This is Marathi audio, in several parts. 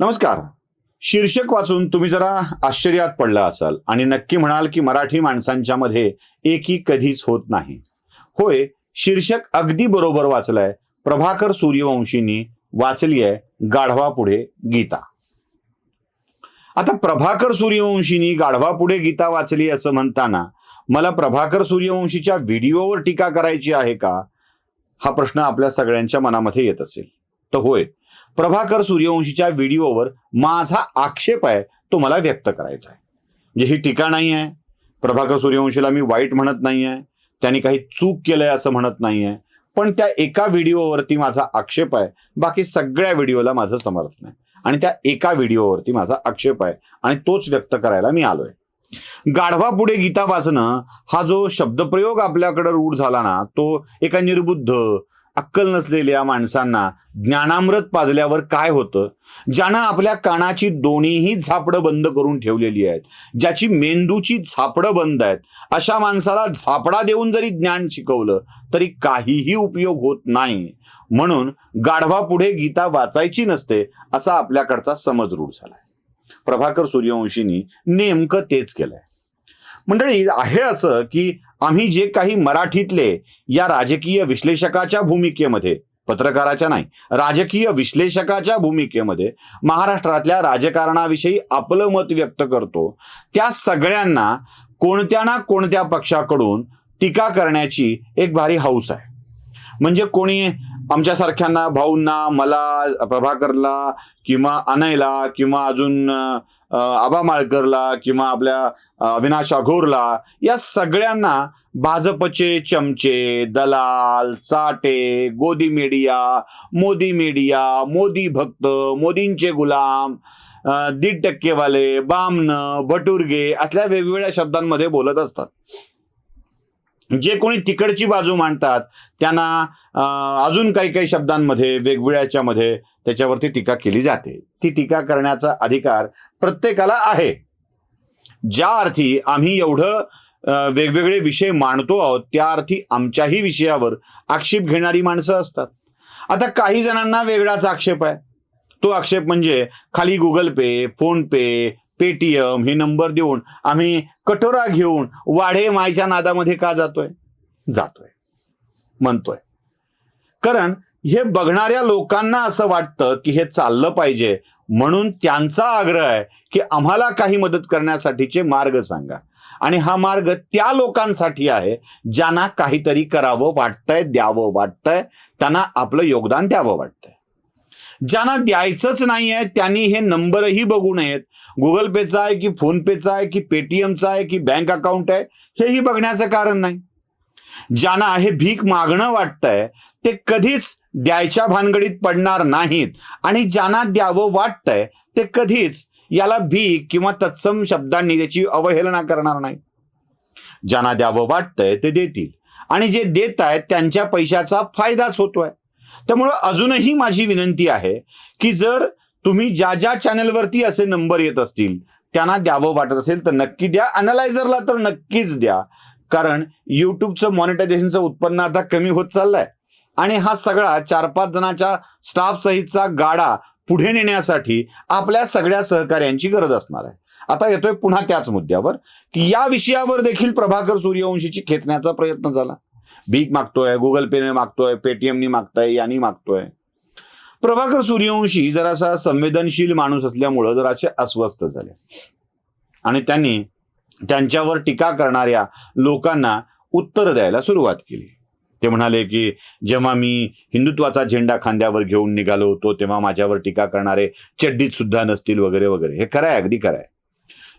नमस्कार. शीर्षक वाचून तुम्ही जरा आश्चर्यात पडला असाल आणि नक्की म्हणाल की मराठी माणसांच्या मध्ये एकी कधीच होत नाही. होय शीर्षक अगदी बरोबर वाचलंय प्रभाकर सूर्यवंशींनी वाचली आहे गाढवा पुढे गीता. आता प्रभाकर सूर्यवंशींनी गाढवा पुढे गीता वाचली असं म्हणताना मला प्रभाकर सूर्यवंशीच्या व्हिडिओवर टीका करायची आहे का? हा प्रश्न आपल्या सगळ्यांच्या मनामध्ये येत असेल. तर होय. प्रभाकर सूर्यवंशीच्या व्हिडिओवर माझा आक्षेप आहे तो मला व्यक्त करायचा आहे. म्हणजे ही टीका नाही आहे प्रभाकर सूर्यवंशीला मी वाईट म्हणत नाही आहे त्यांनी काही चूक केलंय असं म्हणत नाही आहे पण त्या एका व्हिडिओवरती माझा आक्षेप आहे. बाकी सगळ्या व्हिडिओला माझं समर्थन आहे. आणि त्या एका व्हिडिओवरती माझा आक्षेप आहे. आणि तोच व्यक्त करायला मी आलोय. गाढवा पुढे गीता वाचणं हा जो शब्दप्रयोग आपल्याकडे रूढ झाला ना तो एका निर्बुद्ध अक्कल नसलेल्या माणसांना ज्ञानामृत पाजल्यावर काय होतं? ज्यानं आपल्या कानाची दोन्हीही झापडं बंद करून ठेवलेली आहेत ज्याची मेंदूची झापडं बंद आहेत अशा माणसाला झापडा देऊन जरी ज्ञान शिकवलं तरी काहीही उपयोग होत नाही. म्हणून गाढवा पुढे गीता वाचायची नसते असा आपल्याकडचा समज रूढ झालाय. प्रभाकर सूर्यवंशींनी नेमकं तेच केलंय. मंडळी आहे असं की आम्ही जे काही मराठीतले या राजकीय विश्लेषकाच्या भूमिकेमध्ये पत्रकाराच्या नाही राजकीय विश्लेषकाच्या भूमिकेमध्ये महाराष्ट्रातल्या राजकारणाविषयी आपलं मत व्यक्त करतो त्या सगळ्यांना कोणत्या ना कोणत्या पक्षाकडून टीका करण्याची एक भारी हौस आहे. म्हणजे कोणी आमच्यासारख्यांना भाऊंना मला प्रभाकरला किंवा अनयला किंवा अजून आबा माळकरला किंवा आपल्या अविनाश अघोरला या सगळ्यांना भाजपचे चमचे दलाल चाटे गोदी मीडिया मोदी मीडिया मोदी भक्त मोदींचे गुलाम दीड टक्केवाले बामन भटुरगे असल्या वेगवेगळ्या शब्दांमध्ये बोलत असतात. जे कोणी तिकडची बाजू मांडतात त्यांना अजून काही काही शब्दांमध्ये वेगवेगळ्याच्यामध्ये त्याच्यावरती टीका केली जाते. ती टीका करण्याचा अधिकार प्रत्येकाला आहे. ज्या अर्थी आम्ही एवढं वेगवेगळे विषय मांडतो आहोत त्या अर्थी आमच्याही विषयावर आक्षेप घेणारी माणसं असतात. आता काही जणांना वेगळाच आक्षेप आहे. तो आक्षेप म्हणजे खाली Google pay phone pay Paytm हे नंबर देऊन आम्ही कटोरा घेऊन वाढे मायच्या नादामध्ये का जातोय? जातोय. म्हणतोय. कारण हे बघणाऱ्या लोकांना असं वाटतं की हे चाललं पाहिजे. म्हणून त्यांचा आग्रह आहे की आम्हाला काही मदत करण्यासाठीचे मार्ग सांगा. आणि हा मार्ग त्या लोकांसाठी आहे ज्यांना काहीतरी करावं वाटतंय द्यावं वाटतंय त्यांना आपलं योगदान द्यावं वाटतंय. ज्यांना द्यायचंच नाही आहे त्यांनी हे नंबरही बघू नयेत. गुगल पेचा आहे की फोन पेचा आहे की पेटीएमचा आहे की बँक अकाउंट आहे हेही बघण्याचं कारण नाही. ज्यांना हे भीक मागणं वाटतंय ते कधीच द्यायच्या भानगडीत पडणार नाहीत. आणि ज्यांना द्यावं वाटतंय ते कधीच याला भीक किंवा तत्सम शब्दांनी त्याची अवहेलना करणार नाही. ज्यांना द्यावं वाटतंय ते देतील. आणि जे देत आहेत त्यांच्या पैशाचा फायदाच होतोय. त्यामुळं अजूनही माझी विनंती आहे की जर तुम्ही ज्या ज्या चॅनलवरती असे नंबर येत असतील त्यांना द्यावं वाटत असेल तर नक्की द्या. अनालायझरला तर नक्कीच द्या. कारण यूट्यूबचं मॉनिटायझेशनचं उत्पन्न आता कमी होत चाललंय. आणि हा सगळा चार पाच जणांच्या स्टाफ सहितचा गाडा पुढे नेण्यासाठी आपल्या सगळ्या सहकार्यांची गरज असणार आहे. आता येतोय पुन्हा त्याच मुद्द्यावर की या विषयावर देखील प्रभाकर सूर्यवंशीची खेचण्याचा प्रयत्न झाला. भीक मागतोय गुगल पेने मागतोय पेटीएमनी मागतोय यांनी मागतोय. प्रभाकर सूर्यवंशी जरासा संवेदनशील माणूस असल्यामुळं जरासे अस्वस्थ झाले. आणि त्यांनी त्यांच्यावर टीका करणाऱ्या लोकांना उत्तर द्यायला सुरुवात केली. ते म्हणाले की जेव्हा मी हिंदुत्वाचा झेंडा खांद्यावर घेऊन निघालो होतो तेव्हा माझ्यावर टीका करणारे चड्डीत सुद्धा नसतील वगैरे वगैरे. हे खरं आहे अगदी खरं आहे.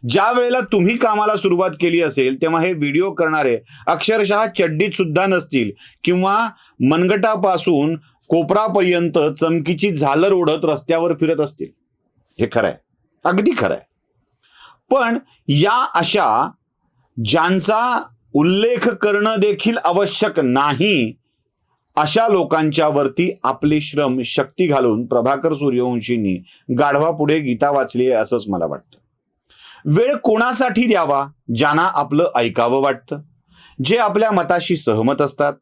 ज्या वेळेला तुम्ही कामाला सुरुवात केली असेल तेव्हा हे व्हिडिओ करणारे अक्षरशः चड्डीत सुद्धा नसतील. किंवा मनगटापासून कोपरापर्यंत चमकीची झालर ओढत रस्त्यावर फिरत असतील. हे खरं आहे अगदी खरं आहे पण या अशा ज्यांचा उल्लेख करणं देखील आवश्यक नाही अशा लोकांच्यावरती आपले श्रम शक्ती घालून प्रभाकर सूर्यवंशींनी गाढवा पुढे गीता वाचली आहे असंच मला वाटतं. वेळ कोणासाठी द्यावा ज्यांना आपलं ऐकावं वाटतं? जे आपल्या मताशी सहमत असतात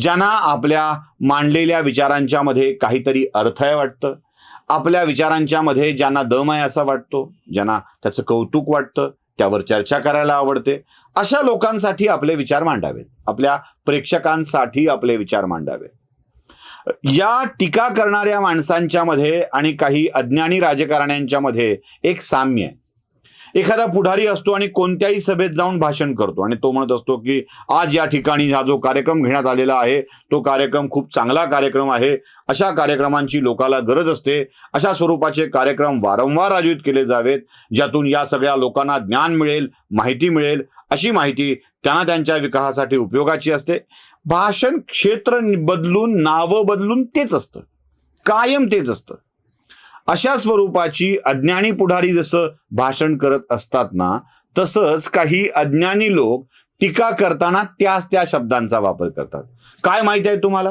ज्यांना आपल्या मांडलेल्या विचारांच्या मध्ये काहीतरी अर्थ आहे वाटतं आपल्या विचारांच्या मध्ये ज्यांना दम आहे असा वाटतो ज्यांना त्याचं कौतुक वाटतं त्यावर चर्चा करायला आवडते अशा लोकांसाठी आपले विचार मांडावेत. आपल्या प्रेक्षकांसाठी आपले विचार मांडावे या टीका करणाऱ्या माणसांच्या मध्ये आणि काही अज्ञानी राजकारण्यांच्या मध्ये एक साम्य आहे. एखादा पुढारी असतो आणि कोणत्याही सभेत जाऊन भाषण करतो. आणि तो म्हणत असतो की आज या ठिकाणी हा जो कार्यक्रम घेण्यात आलेला आहे तो कार्यक्रम खूप चांगला कार्यक्रम आहे. अशा कार्यक्रमांची लोकाला गरज असते. अशा स्वरूपाचे कार्यक्रम वारंवार आयोजित केले जावेत ज्यातून या सगळ्या लोकांना ज्ञान मिळेल माहिती मिळेल. अशी माहिती त्यांना त्यांच्या विकासासाठी उपयोगाची असते. भाषण क्षेत्र बदलून नावं बदलून तेच असतं. कायम तेच असतं. अशा स्वरूपाची अज्ञानी पुढारी जसं भाषण करत असतात ना तसंच काही अज्ञानी लोक टीका करताना त्याच त्या शब्दांचा वापर करतात. काय माहिती आहे तुम्हाला?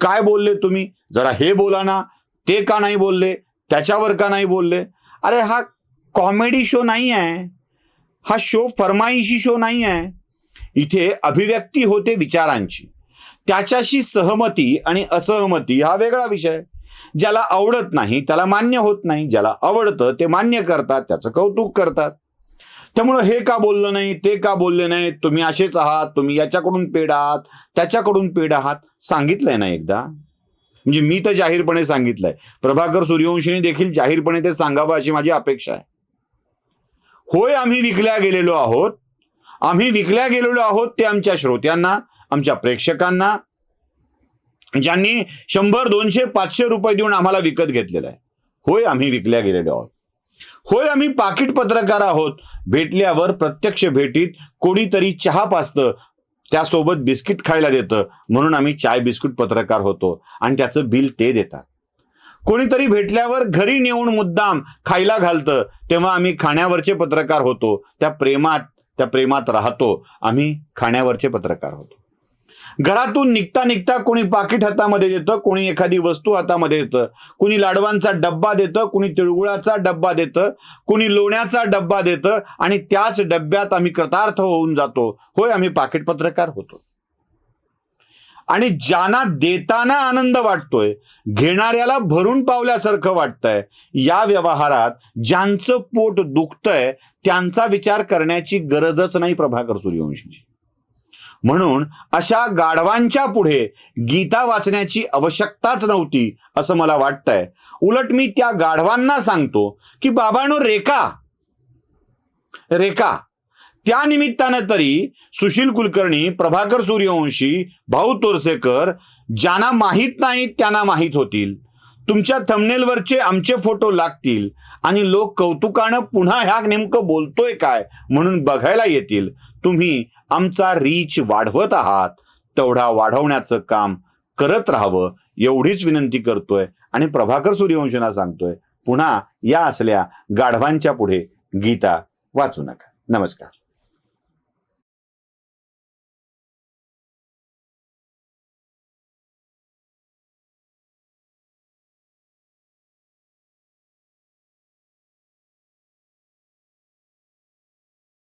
काय बोलले तुम्ही? जरा हे बोला ना. ते का नाही बोलले? त्याच्यावर का नाही बोलले? अरे हा कॉमेडी शो नाही आहे. हा शो फरमाईशी शो नाही आहे. इथे अभिव्यक्ती होते विचारांची. त्याच्याशी सहमती आणि असहमती हा वेगळा विषय. ज्याला आवडत नाही त्याला मान्य होत नाही ज्याला आवडतं ते मान्य करतात त्याचं कौतुक करतात. त्यामुळं हे का बोललं नाही ते का बोलले नाही तुम्ही असेच आहात तुम्ही याच्याकडून पेड आहात त्याच्याकडून पेड आहात सांगितलंय ना एकदा? म्हणजे मी तर जाहीरपणे सांगितलंय. प्रभाकर सूर्यवंशीने देखील जाहीरपणे ते सांगावं अशी माझी अपेक्षा आहे. होय आम्ही विकल्या गेलेलो आहोत. आम्ही विकल्या गेलेलो आहोत ते आमच्या श्रोत्यांना आमच्या प्रेक्षकांना ज्यांनी शंभर दोनशे पाचशे रुपये देऊन आम्हाला विकत घेतलेलं आहे. होय आम्ही विकल्या गेलेलो आहोत. होय आम्ही पाकिट पत्रकार आहोत. भेटल्यावर प्रत्यक्ष भेटीत कोणीतरी चहा पाचतं त्यासोबत बिस्किट खायला देतं म्हणून आम्ही चाय बिस्किट पत्रकार होतो आणि त्याचं बिल ते देतात. कोणीतरी भेटल्यावर घरी नेऊन मुद्दाम खायला घालतं तेव्हा आम्ही खाण्यावरचे पत्रकार होतो. त्या प्रेमात त्या प्रेमात राहतो. आम्ही खाण्यावरचे पत्रकार होतो. घरातून निघता निघता कोणी पाकिट हातामध्ये देतं कोणी एखादी वस्तू हातामध्ये येतं कुणी लाडवांचा डब्बा देतं कोणी तिळगुळाचा डब्बा देतं कुणी लोण्याचा डब्बा देतं आणि त्याच डब्यात आम्ही कृतार्थ होऊन जातो. होय आम्ही पाकिट पत्रकार होतो. आणि ज्यांना देताना आनंद वाटतोय घेणाऱ्याला भरून पावल्यासारखं वाटतंय या व्यवहारात ज्यांचं पोट दुखतंय त्यांचा विचार करण्याची गरजच नाही प्रभाकर सूर्यवंशीची. म्हणून अशा गाढवांच्या पुढे गीता वाचण्याची आवश्यकताच नव्हती असं मला वाटतंय. उलट मी त्या गाढवांना सांगतो की बाबांनो रेखा. रेखा. त्या निमित्तानं तरी सुशील कुलकर्णी प्रभाकर सूर्यवंशी भाऊ तोरसेकर ज्यांना माहीत नाही त्यांना माहीत होतील. तुमच्या थंबनेलवरचे आमचे फोटो लागतील. आणि लोक कौतुकानं पुन्हा ह्या नेमकं बोलतोय काय म्हणून बघायला येतील. तुम्ही आमचा रीच वाढवत आहात. तेवढा वाढवण्याचं काम करत राहावं एवढीच विनंती करतोय. आणि प्रभाकर सूर्यवंशना सांगतोय पुन्हा या असल्या गाढवांच्या पुढे गीता वाचू नका. नमस्कार.